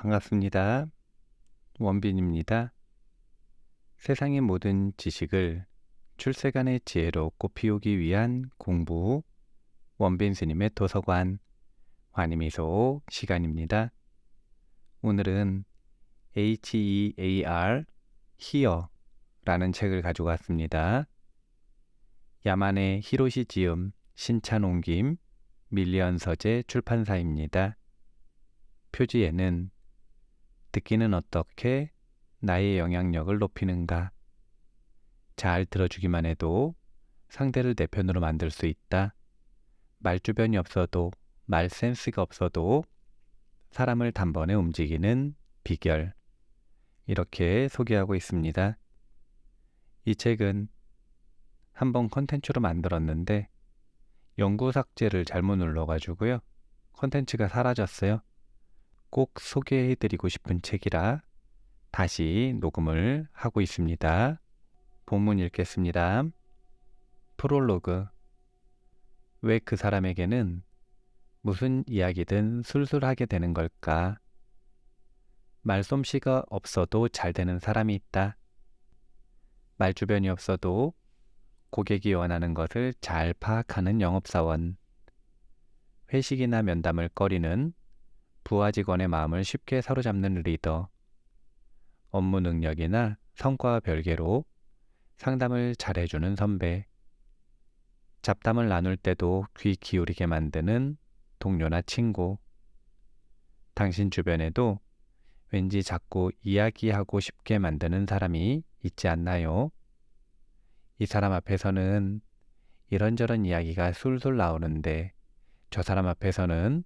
반갑습니다. 원빈입니다. 세상의 모든 지식을 출세간의 지혜로 꽃피우기 위한 공부 원빈 스님의 도서관 환희미소 시간입니다. 오늘은 H-E-A-R 히어라는 책을 가지고 왔습니다. 야만의 히로시 지음 신찬 옮김 밀리언 서재 출판사입니다. 표지에는 듣기는 어떻게 나의 영향력을 높이는가? 잘 들어주기만 해도 상대를 내 편으로 만들 수 있다. 말주변이 없어도 말 센스가 없어도 사람을 단번에 움직이는 비결. 이렇게 소개하고 있습니다. 이 책은 한번 컨텐츠로 만들었는데 연구 삭제를 잘못 눌러가지고요. 컨텐츠가 사라졌어요. 꼭 소개해드리고 싶은 책이라 다시 녹음을 하고 있습니다. 본문 읽겠습니다. 프롤로그 왜 그 사람에게는 무슨 이야기든 술술하게 되는 걸까? 말솜씨가 없어도 잘 되는 사람이 있다. 말주변이 없어도 고객이 원하는 것을 잘 파악하는 영업사원. 회식이나 면담을 꺼리는 부하 직원의 마음을 쉽게 사로잡는 리더. 업무 능력이나 성과와 별개로 상담을 잘해주는 선배. 잡담을 나눌 때도 귀 기울이게 만드는 동료나 친구. 당신 주변에도 왠지 자꾸 이야기하고 싶게 만드는 사람이 있지 않나요? 이 사람 앞에서는 이런저런 이야기가 술술 나오는데 저 사람 앞에서는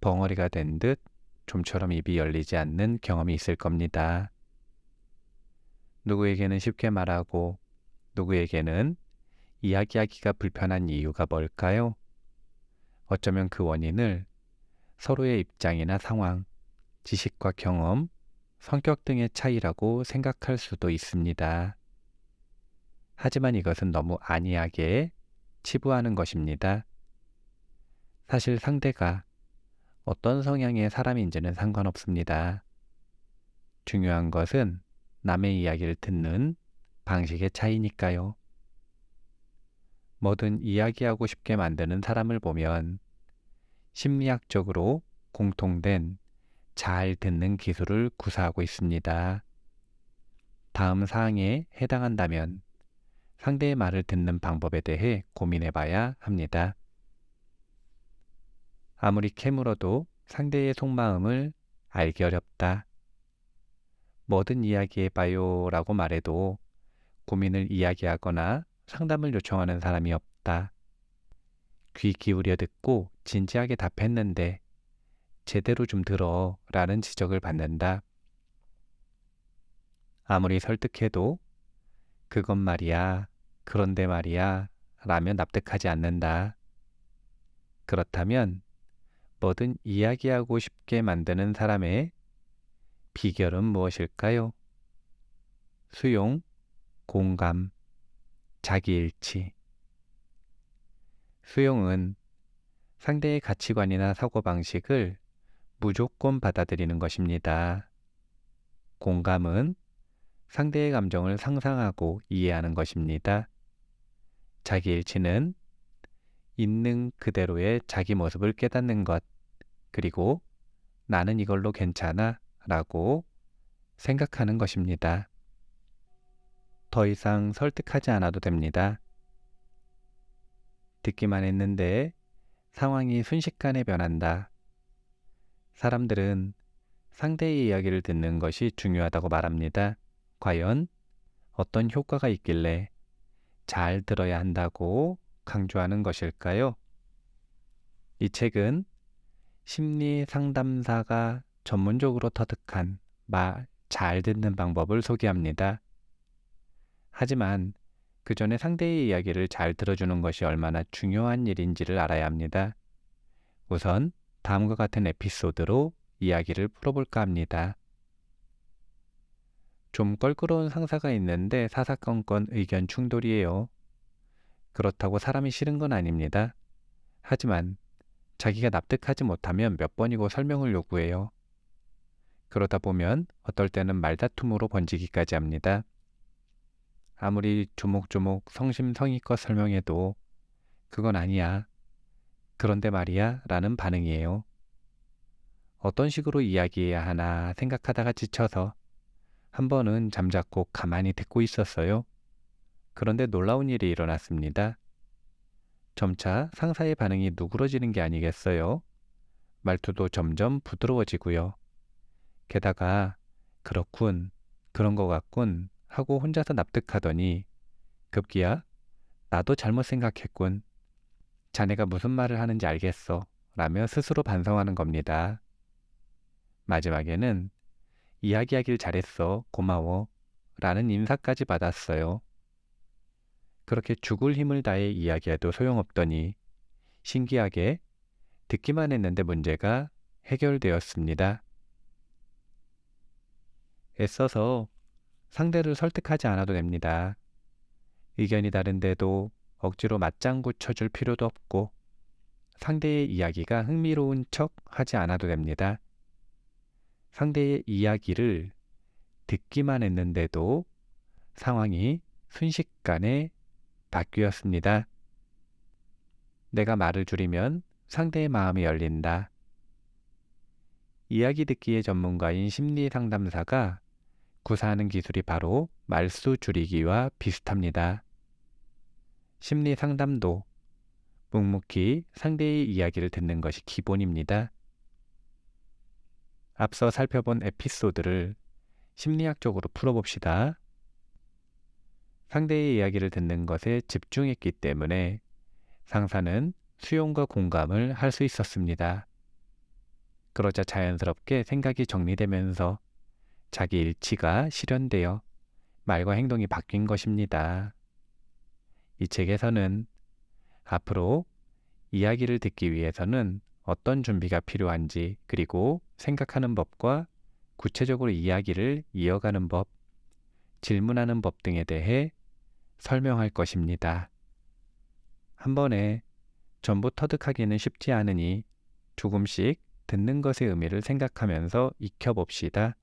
벙어리가 된 듯 좀처럼 입이 열리지 않는 경험이 있을 겁니다. 누구에게는 쉽게 말하고 누구에게는 이야기하기가 불편한 이유가 뭘까요? 어쩌면 그 원인을 서로의 입장이나 상황, 지식과 경험, 성격 등의 차이라고 생각할 수도 있습니다. 하지만 이것은 너무 안이하게 치부하는 것입니다. 사실 상대가 어떤 성향의 사람인지는 상관없습니다. 중요한 것은 남의 이야기를 듣는 방식의 차이니까요. 뭐든 이야기하고 싶게 만드는 사람을 보면 심리학적으로 공통된 잘 듣는 기술을 구사하고 있습니다. 다음 사항에 해당한다면 상대의 말을 듣는 방법에 대해 고민해 봐야 합니다. 아무리 캐물어도 상대의 속마음을 알기 어렵다. 뭐든 이야기해봐요 라고 말해도 고민을 이야기하거나 상담을 요청하는 사람이 없다. 귀 기울여 듣고 진지하게 답했는데 제대로 좀 들어 라는 지적을 받는다. 아무리 설득해도 그건 말이야, 그런데 말이야 라며 납득하지 않는다. 그렇다면 뭐든 이야기하고 싶게 만드는 사람의 비결은 무엇일까요? 수용, 공감, 자기일치. 수용은 상대의 가치관이나 사고방식을 무조건 받아들이는 것입니다. 공감은 상대의 감정을 상상하고 이해하는 것입니다. 자기일치는 있는 그대로의 자기 모습을 깨닫는 것, 그리고 나는 이걸로 괜찮아 라고 생각하는 것입니다. 더 이상 설득하지 않아도 됩니다. 듣기만 했는데 상황이 순식간에 변한다. 사람들은 상대의 이야기를 듣는 것이 중요하다고 말합니다. 과연 어떤 효과가 있길래 잘 들어야 한다고 강조하는 것일까요? 이 책은 심리 상담사가 전문적으로 터득한 말 잘 듣는 방법을 소개합니다. 하지만 그 전에 상대의 이야기를 잘 들어주는 것이 얼마나 중요한 일인지를 알아야 합니다. 우선 다음과 같은 에피소드로 이야기를 풀어볼까 합니다. 좀 껄끄러운 상사가 있는데 사사건건 의견 충돌이에요. 그렇다고 사람이 싫은 건 아닙니다. 하지만 자기가 납득하지 못하면 몇 번이고 설명을 요구해요. 그러다 보면 어떨 때는 말다툼으로 번지기까지 합니다. 아무리 조목조목 성심성의껏 설명해도 그건 아니야. 그런데 말이야 라는 반응이에요. 어떤 식으로 이야기해야 하나 생각하다가 지쳐서 한 번은 잠자코 가만히 듣고 있었어요. 그런데 놀라운 일이 일어났습니다. 점차 상사의 반응이 누그러지는 게 아니겠어요? 말투도 점점 부드러워지고요. 게다가 그렇군, 그런 거 같군 하고 혼자서 납득하더니 급기야 나도 잘못 생각했군. 자네가 무슨 말을 하는지 알겠어. 라며 스스로 반성하는 겁니다. 마지막에는 이야기하길 잘했어. 고마워. 라는 인사까지 받았어요. 그렇게 죽을 힘을 다해 이야기해도 소용없더니 신기하게 듣기만 했는데 문제가 해결되었습니다. 애써서 상대를 설득하지 않아도 됩니다. 의견이 다른데도 억지로 맞장구 쳐줄 필요도 없고 상대의 이야기가 흥미로운 척 하지 않아도 됩니다. 상대의 이야기를 듣기만 했는데도 상황이 순식간에 바뀌었습니다. 내가 말을 줄이면 상대의 마음이 열린다. 이야기 듣기의 전문가인 심리 상담사가 구사하는 기술이 바로 말수 줄이기와 비슷합니다. 심리 상담도 묵묵히 상대의 이야기를 듣는 것이 기본입니다. 앞서 살펴본 에피소드를 심리학적으로 풀어봅시다. 상대의 이야기를 듣는 것에 집중했기 때문에 상사는 수용과 공감을 할 수 있었습니다. 그러자 자연스럽게 생각이 정리되면서 자기 일치가 실현되어 말과 행동이 바뀐 것입니다. 이 책에서는 앞으로 이야기를 듣기 위해서는 어떤 준비가 필요한지 그리고 생각하는 법과 구체적으로 이야기를 이어가는 법, 질문하는 법 등에 대해 설명할 것입니다. 한 번에 전부 터득하기는 쉽지 않으니 조금씩 듣는 것의 의미를 생각하면서 익혀봅시다.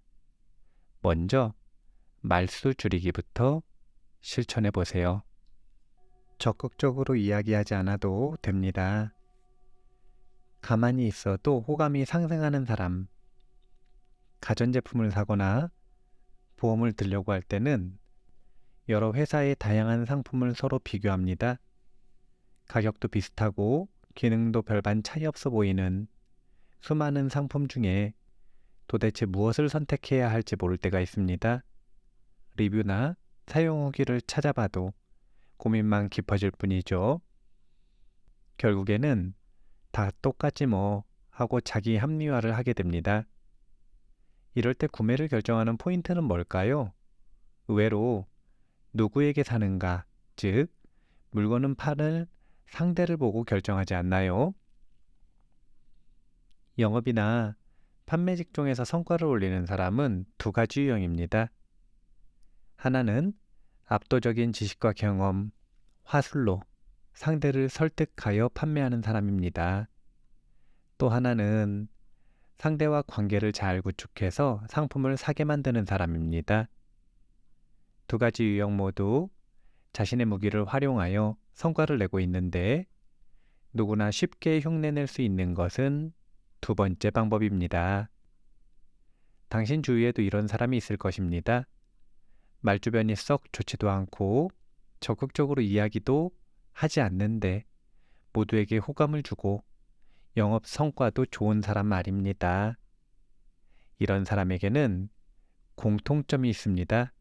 먼저 말수 줄이기부터 실천해 보세요. 적극적으로 이야기하지 않아도 됩니다. 가만히 있어도 호감이 상승하는 사람. 가전제품을 사거나 보험을 들려고 할 때는 여러 회사의 다양한 상품을 서로 비교합니다. 가격도 비슷하고 기능도 별반 차이 없어 보이는 수많은 상품 중에 도대체 무엇을 선택해야 할지 모를 때가 있습니다. 리뷰나 사용 후기를 찾아봐도 고민만 깊어질 뿐이죠. 결국에는 다 똑같지 뭐 하고 자기 합리화를 하게 됩니다. 이럴 때 구매를 결정하는 포인트는 뭘까요? 의외로 누구에게 사는가, 즉, 물건은 파는 상대를 보고 결정하지 않나요? 영업이나 판매 직종에서 성과를 올리는 사람은 두 가지 유형입니다. 하나는 압도적인 지식과 경험, 화술로 상대를 설득하여 판매하는 사람입니다. 또 하나는 상대와 관계를 잘 구축해서 상품을 사게 만드는 사람입니다. 두 가지 유형 모두 자신의 무기를 활용하여 성과를 내고 있는데 누구나 쉽게 흉내낼 수 있는 것은 두 번째 방법입니다. 당신 주위에도 이런 사람이 있을 것입니다. 말주변이 썩 좋지도 않고 적극적으로 이야기도 하지 않는데 모두에게 호감을 주고 영업 성과도 좋은 사람 말입니다. 이런 사람에게는 공통점이 있습니다.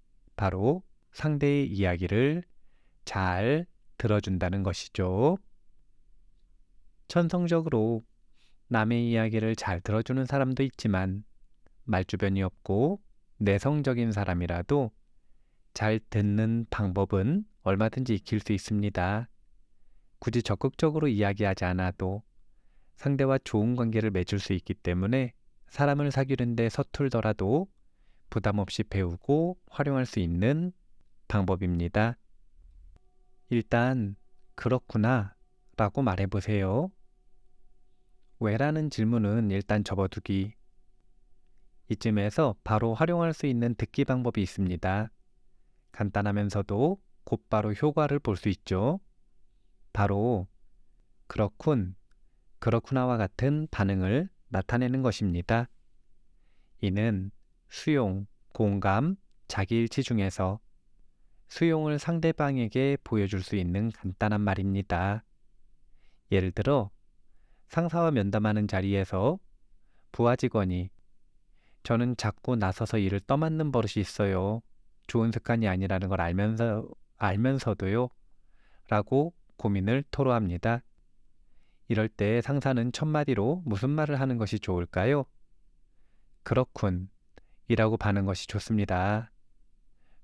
바로 상대의 이야기를 잘 들어준다는 것이죠. 천성적으로 남의 이야기를 잘 들어주는 사람도 있지만 말주변이 없고 내성적인 사람이라도 잘 듣는 방법은 얼마든지 익힐 수 있습니다. 굳이 적극적으로 이야기하지 않아도 상대와 좋은 관계를 맺을 수 있기 때문에 사람을 사귀는데 서툴더라도 부담 없이 배우고 활용할 수 있는 방법입니다. 일단, 그렇구나 라고 말해보세요. 왜라는 질문은 일단 접어두기. 이쯤에서 바로 활용할 수 있는 듣기 방법이 있습니다. 간단하면서도 곧바로 효과를 볼 수 있죠. 바로 그렇군, 그렇구나와 같은 반응을 나타내는 것입니다. 이는 수용, 공감, 자기일치 중에서 수용을 상대방에게 보여줄 수 있는 간단한 말입니다. 예를 들어 상사와 면담하는 자리에서 부하 직원이 저는 자꾸 나서서 일을 떠맡는 버릇이 있어요. 좋은 습관이 아니라는 걸 알면서 알면서도요. 라고 고민을 토로합니다. 이럴 때 상사는 첫마디로 무슨 말을 하는 것이 좋을까요? 그렇군. 이라고 반는 것이 좋습니다.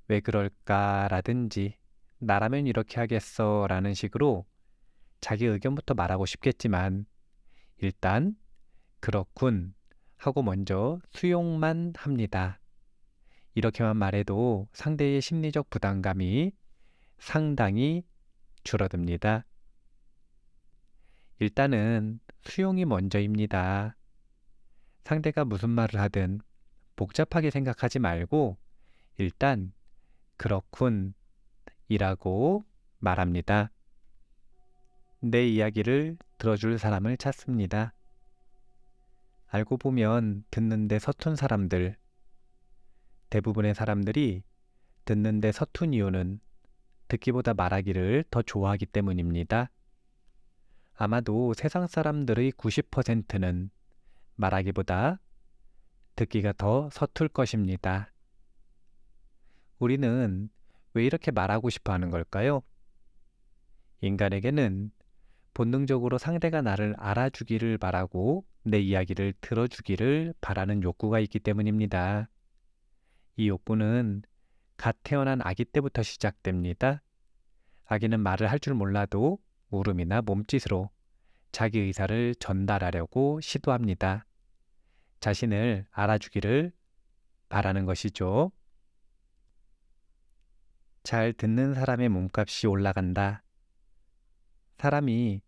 왜 그럴까 라든지 나라면 이렇게 하겠어 라는 식으로 자기 의견부터 말하고 싶겠지만 일단 그렇군 하고 먼저 수용만 합니다. 이렇게만 말해도 상대의 심리적 부담감이 상당히 줄어듭니다. 일단은 수용이 먼저입니다. 상대가 무슨 말을 하든 복잡하게 생각하지 말고 일단 그렇군 이라고 말합니다. 내 이야기를 들어줄 사람을 찾습니다. 알고 보면 듣는데 서툰 사람들, 대부분의 사람들이 듣는데 서툰 이유는 듣기보다 말하기를 더 좋아하기 때문입니다. 아마도 세상 사람들의 90%는 말하기보다 듣기가 더 서툴 것입니다. 우리는 왜 이렇게 말하고 싶어 하는 걸까요? 인간에게는 본능적으로 상대가 나를 알아주기를 바라고 내 이야기를 들어주기를 바라는 욕구가 있기 때문입니다. 이 욕구는 갓 태어난 아기 때부터 시작됩니다. 아기는 말을 할 줄 몰라도 울음이나 몸짓으로 자기 의사를 전달하려고 시도합니다. 자신을 알아주기를 바라는 것이죠. 잘 듣는 사람의 몸값이 올라간다. 사람이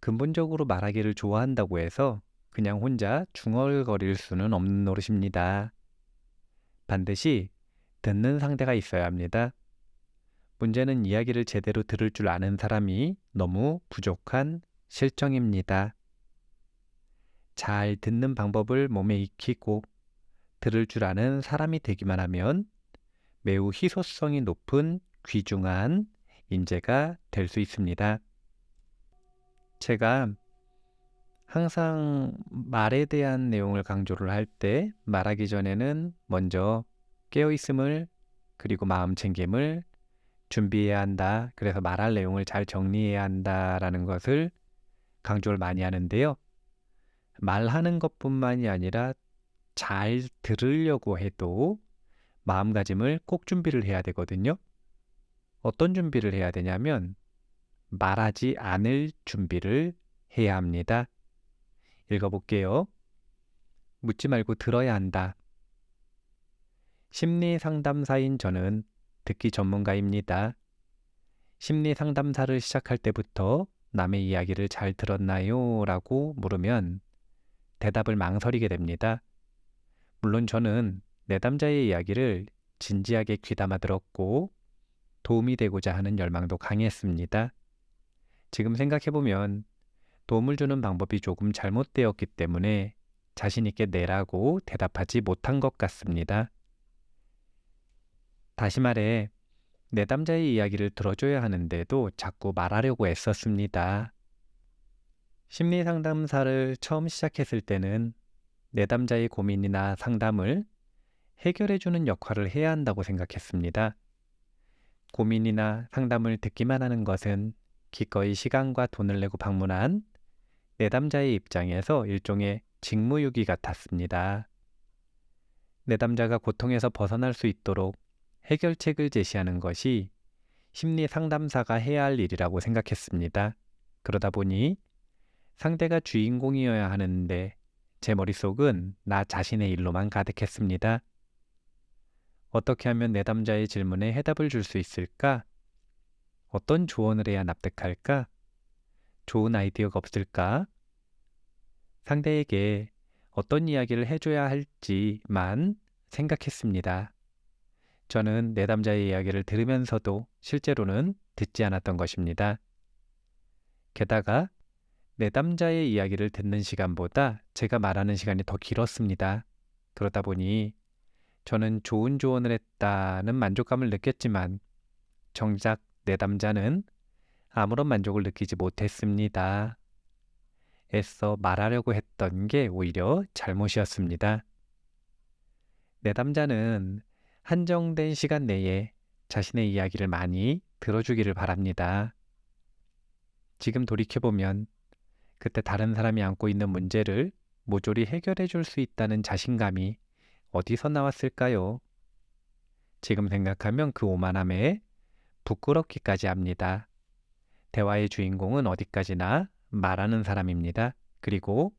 근본적으로 말하기를 좋아한다고 해서 그냥 혼자 중얼거릴 수는 없는 노릇입니다. 반드시 듣는 상대가 있어야 합니다. 문제는 이야기를 제대로 들을 줄 아는 사람이 너무 부족한 실정입니다. 잘 듣는 방법을 몸에 익히고 들을 줄 아는 사람이 되기만 하면 매우 희소성이 높은 귀중한 인재가 될 수 있습니다. 제가 항상 말에 대한 내용을 강조를 할 때 말하기 전에는 먼저 깨어 있음을 그리고 마음 챙김을 준비해야 한다. 그래서 말할 내용을 잘 정리해야 한다라는 것을 강조를 많이 하는데요. 말하는 것뿐만이 아니라 잘 들으려고 해도 마음가짐을 꼭 준비를 해야 되거든요. 어떤 준비를 해야 되냐면 말하지 않을 준비를 해야 합니다. 읽어볼게요. 묻지 말고 들어야 한다. 심리 상담사인 저는 듣기 전문가입니다. 심리 상담사를 시작할 때부터 남의 이야기를 잘 들었나요? 라고 물으면 대답을 망설이게 됩니다. 물론 저는 내담자의 이야기를 진지하게 귀담아 들었고 도움이 되고자 하는 열망도 강했습니다. 지금 생각해보면 도움을 주는 방법이 조금 잘못되었기 때문에 자신있게 내라고 대답하지 못한 것 같습니다. 다시 말해, 내담자의 이야기를 들어줘야 하는데도 자꾸 말하려고 애썼습니다. 심리 상담사를 처음 시작했을 때는 내담자의 고민이나 상담을 해결해주는 역할을 해야 한다고 생각했습니다. 고민이나 상담을 듣기만 하는 것은 기꺼이 시간과 돈을 내고 방문한 내담자의 입장에서 일종의 직무유기 같았습니다. 내담자가 고통에서 벗어날 수 있도록 해결책을 제시하는 것이 심리 상담사가 해야 할 일이라고 생각했습니다. 그러다 보니 상대가 주인공이어야 하는데 제 머릿속은 나 자신의 일로만 가득했습니다. 어떻게 하면 내담자의 질문에 해답을 줄 수 있을까? 어떤 조언을 해야 납득할까? 좋은 아이디어가 없을까? 상대에게 어떤 이야기를 해줘야 할지만 생각했습니다. 저는 내담자의 이야기를 들으면서도 실제로는 듣지 않았던 것입니다. 게다가 내담자의 이야기를 듣는 시간보다 제가 말하는 시간이 더 길었습니다. 그러다 보니 저는 좋은 조언을 했다는 만족감을 느꼈지만 정작 내담자는 아무런 만족을 느끼지 못했습니다. 애써 말하려고 했던 게 오히려 잘못이었습니다. 내담자는 한정된 시간 내에 자신의 이야기를 많이 들어주기를 바랍니다. 지금 돌이켜보면 그때 다른 사람이 안고 있는 문제를 모조리 해결해 줄 수 있다는 자신감이 어디서 나왔을까요? 지금 생각하면 그 오만함에 부끄럽기까지 합니다. 대화의 주인공은 어디까지나 말하는 사람입니다. 그리고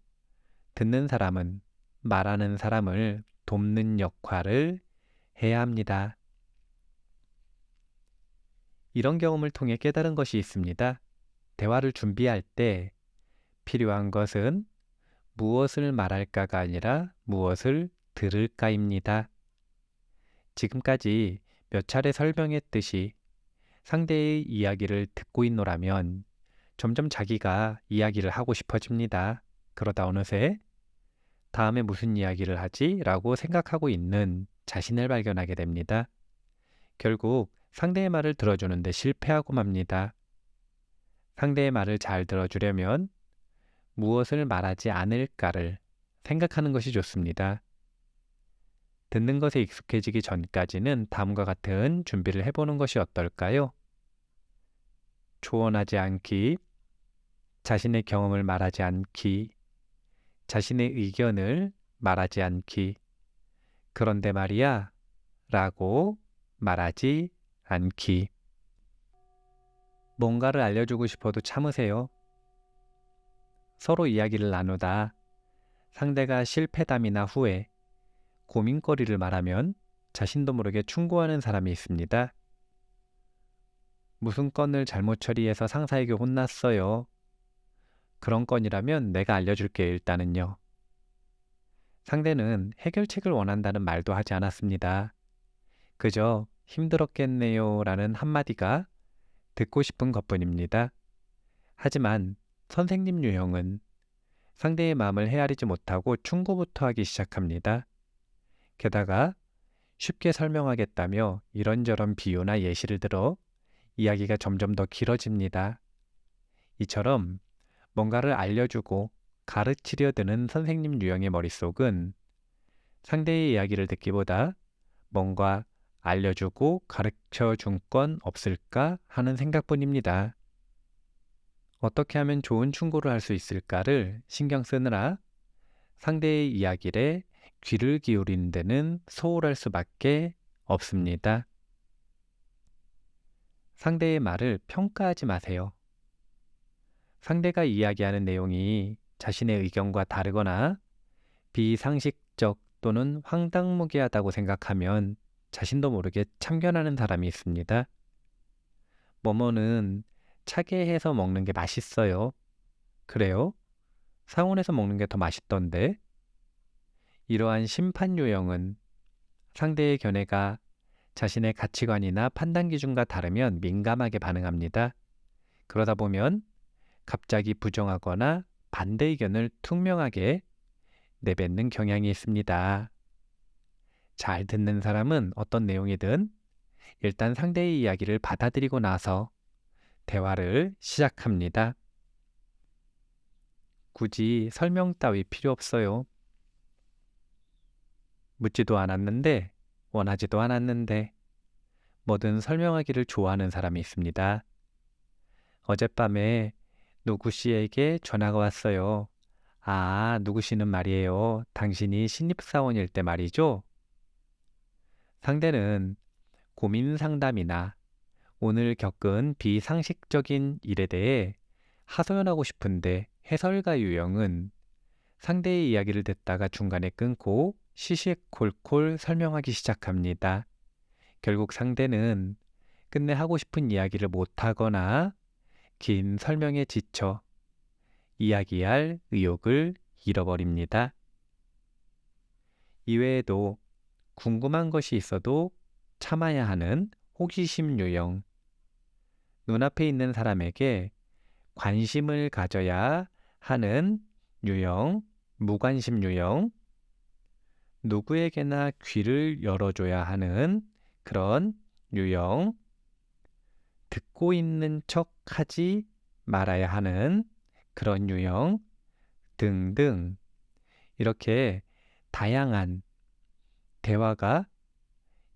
듣는 사람은 말하는 사람을 돕는 역할을 해야 합니다. 이런 경험을 통해 깨달은 것이 있습니다. 대화를 준비할 때 필요한 것은 무엇을 말할까가 아니라 무엇을 들을까입니다. 지금까지 몇 차례 설명했듯이 상대의 이야기를 듣고 있노라면 점점 자기가 이야기를 하고 싶어집니다. 그러다 어느새 다음에 무슨 이야기를 하지? 라고 생각하고 있는 자신을 발견하게 됩니다. 결국 상대의 말을 들어주는데 실패하고 맙니다. 상대의 말을 잘 들어주려면 무엇을 말하지 않을까를 생각하는 것이 좋습니다. 듣는 것에 익숙해지기 전까지는 다음과 같은 준비를 해보는 것이 어떨까요? 조언하지 않기, 자신의 경험을 말하지 않기, 자신의 의견을 말하지 않기, 그런데 말이야, 라고 말하지 않기. 뭔가를 알려주고 싶어도 참으세요. 서로 이야기를 나누다 상대가 실패담이나 후회, 고민거리를 말하면 자신도 모르게 충고하는 사람이 있습니다. 무슨 건을 잘못 처리해서 상사에게 혼났어요. 그런 건이라면 내가 알려줄게 일단은요. 상대는 해결책을 원한다는 말도 하지 않았습니다. 그저 힘들었겠네요 라는 한마디가 듣고 싶은 것 뿐입니다. 하지만 선생님 유형은 상대의 마음을 헤아리지 못하고 충고부터 하기 시작합니다. 게다가 쉽게 설명하겠다며 이런저런 비유나 예시를 들어 이야기가 점점 더 길어집니다. 이처럼 뭔가를 알려주고 가르치려 드는 선생님 유형의 머릿속은 상대의 이야기를 듣기보다 뭔가 알려주고 가르쳐 준 건 없을까 하는 생각뿐입니다. 어떻게 하면 좋은 충고를 할 수 있을까를 신경 쓰느라 상대의 이야기에 귀를 기울이는 데는 소홀할 수밖에 없습니다. 상대의 말을 평가하지 마세요. 상대가 이야기하는 내용이 자신의 의견과 다르거나 비상식적 또는 황당무계하다고 생각하면 자신도 모르게 참견하는 사람이 있습니다. 뭐뭐는 차게 해서 먹는 게 맛있어요. 그래요? 상온에서 먹는 게 더 맛있던데? 이러한 심판 요형은 상대의 견해가 자신의 가치관이나 판단 기준과 다르면 민감하게 반응합니다. 그러다 보면 갑자기 부정하거나 반대 의견을 투명하게 내뱉는 경향이 있습니다. 잘 듣는 사람은 어떤 내용이든 일단 상대의 이야기를 받아들이고 나서 대화를 시작합니다. 굳이 설명 따위 필요 없어요. 묻지도 않았는데, 원하지도 않았는데, 뭐든 설명하기를 좋아하는 사람이 있습니다. 어젯밤에 누구 씨에게 전화가 왔어요. 아, 누구 씨는 말이에요. 당신이 신입사원일 때 말이죠. 상대는 고민 상담이나 오늘 겪은 비상식적인 일에 대해 하소연하고 싶은데 해설가 유형은 상대의 이야기를 듣다가 중간에 끊고 시시콜콜 설명하기 시작합니다. 결국 상대는 끝내 하고 싶은 이야기를 못하거나 긴 설명에 지쳐 이야기할 의욕을 잃어버립니다. 이외에도 궁금한 것이 있어도 참아야 하는 호기심 유형. 눈앞에 있는 사람에게 관심을 가져야 하는 유형, 무관심 유형. 누구에게나 귀를 열어줘야 하는 그런 유형. 듣고 있는 척 하지 말아야 하는 그런 유형 등등 이렇게 다양한 대화가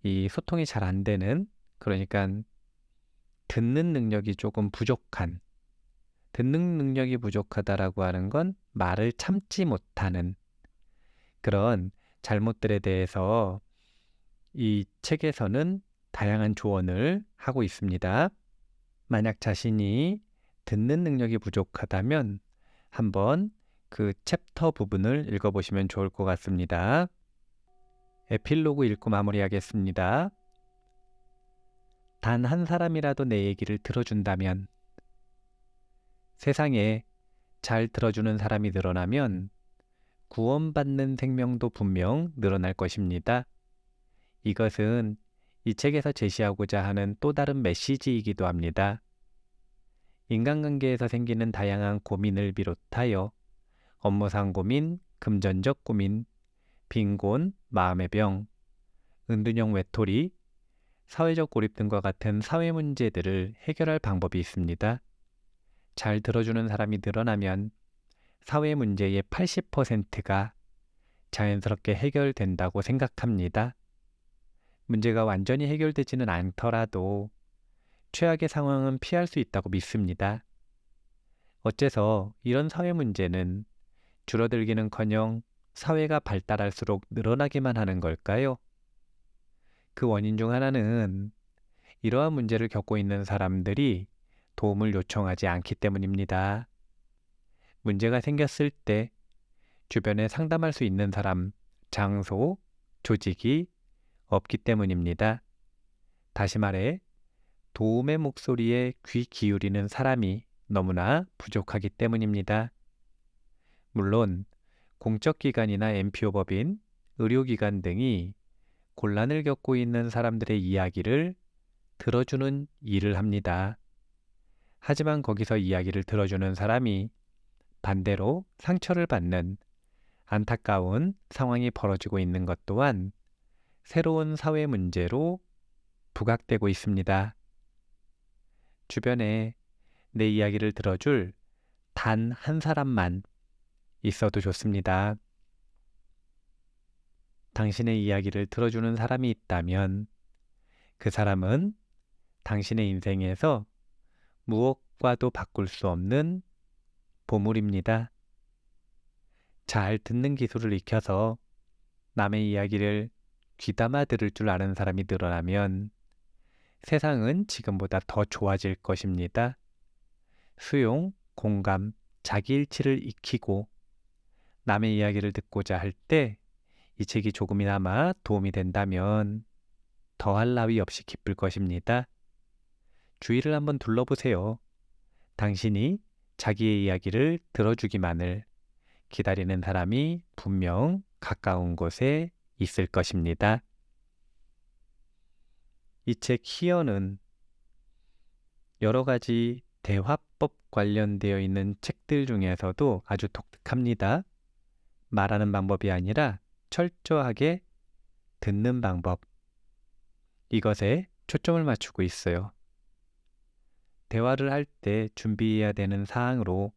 이 소통이 잘 안 되는 그러니까 듣는 능력이 조금 부족한 듣는 능력이 부족하다라고 하는 건 말을 참지 못하는 그런 잘못들에 대해서 이 책에서는 다양한 조언을 하고 있습니다. 만약 자신이 듣는 능력이 부족하다면 한번 그 챕터 부분을 읽어보시면 좋을 것 같습니다. 에필로그 읽고 마무리하겠습니다. 단 한 사람이라도 내 얘기를 들어준다면 세상에 잘 들어주는 사람이 늘어나면 구원받는 생명도 분명 늘어날 것입니다. 이것은 이 책에서 제시하고자 하는 또 다른 메시지이기도 합니다. 인간관계에서 생기는 다양한 고민을 비롯하여 업무상 고민, 금전적 고민, 빈곤, 마음의 병, 은둔형 외톨이, 사회적 고립 등과 같은 사회 문제들을 해결할 방법이 있습니다. 잘 들어주는 사람이 늘어나면 사회 문제의 80%가 자연스럽게 해결된다고 생각합니다. 문제가 완전히 해결되지는 않더라도 최악의 상황은 피할 수 있다고 믿습니다. 어째서 이런 사회 문제는 줄어들기는커녕 사회가 발달할수록 늘어나기만 하는 걸까요? 그 원인 중 하나는 이러한 문제를 겪고 있는 사람들이 도움을 요청하지 않기 때문입니다. 문제가 생겼을 때 주변에 상담할 수 있는 사람, 장소, 조직이 없기 때문입니다. 다시 말해, 도움의 목소리에 귀 기울이는 사람이 너무나 부족하기 때문입니다. 물론 공적기관이나 NPO 법인, 의료기관 등이 곤란을 겪고 있는 사람들의 이야기를 들어주는 일을 합니다. 하지만 거기서 이야기를 들어주는 사람이 반대로 상처를 받는 안타까운 상황이 벌어지고 있는 것 또한 새로운 사회 문제로 부각되고 있습니다. 주변에 내 이야기를 들어줄 단 한 사람만 있어도 좋습니다. 당신의 이야기를 들어주는 사람이 있다면 그 사람은 당신의 인생에서 무엇과도 바꿀 수 없는 보물입니다. 잘 듣는 기술을 익혀서 남의 이야기를 귀담아 들을 줄 아는 사람이 늘어나면 세상은 지금보다 더 좋아질 것입니다. 수용, 공감, 자기일치를 익히고 남의 이야기를 듣고자 할 때 이 책이 조금이나마 도움이 된다면 더할 나위 없이 기쁠 것입니다. 주위를 한번 둘러보세요. 당신이 자기의 이야기를 들어주기만을 기다리는 사람이 분명 가까운 곳에 있을 것입니다. 이 책 희연은 여러 가지 대화법 관련되어 있는 책들 중에서도 아주 독특합니다. 말하는 방법이 아니라 철저하게 듣는 방법. 이것에 초점을 맞추고 있어요. 대화를 할 때 준비해야 되는 사항으로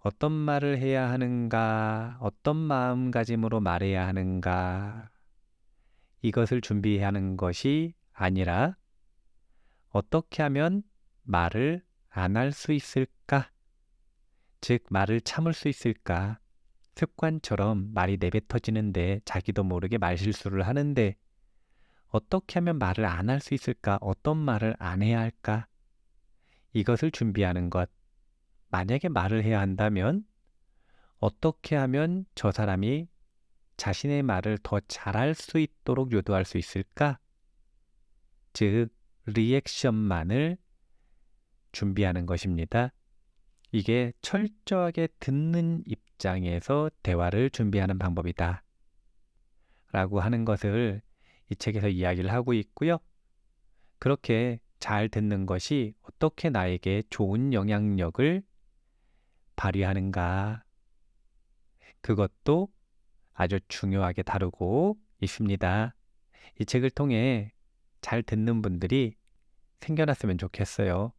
어떤 말을 해야 하는가, 어떤 마음가짐으로 말해야 하는가, 이것을 준비하는 것이 아니라 어떻게 하면 말을 안 할 수 있을까? 즉, 말을 참을 수 있을까? 습관처럼 말이 내뱉어지는데 자기도 모르게 말실수를 하는데 어떻게 하면 말을 안 할 수 있을까? 어떤 말을 안 해야 할까? 이것을 준비하는 것. 만약에 말을 해야 한다면 어떻게 하면 저 사람이 자신의 말을 더 잘할 수 있도록 유도할 수 있을까? 즉, 리액션만을 준비하는 것입니다. 이게 철저하게 듣는 입장에서 대화를 준비하는 방법이다. 라고 하는 것을 이 책에서 이야기를 하고 있고요. 그렇게 잘 듣는 것이 어떻게 나에게 좋은 영향력을 발휘하는가. 그것도 아주 중요하게 다루고 있습니다. 이 책을 통해 잘 듣는 분들이 생겨났으면 좋겠어요.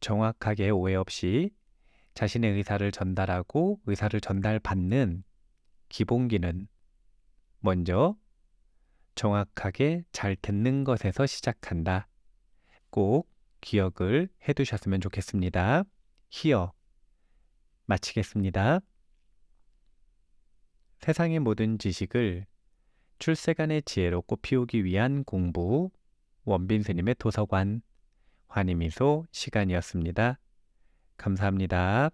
정확하게 오해 없이 자신의 의사를 전달하고 의사를 전달받는 기본기는 먼저 정확하게 잘 듣는 것에서 시작한다. 꼭 기억을 해 두셨으면 좋겠습니다. 히어 마치겠습니다. 세상의 모든 지식을 출세간의 지혜로 꽃피우기 위한 공부 원빈 스님의 도서관 환희미소 시간이었습니다. 감사합니다.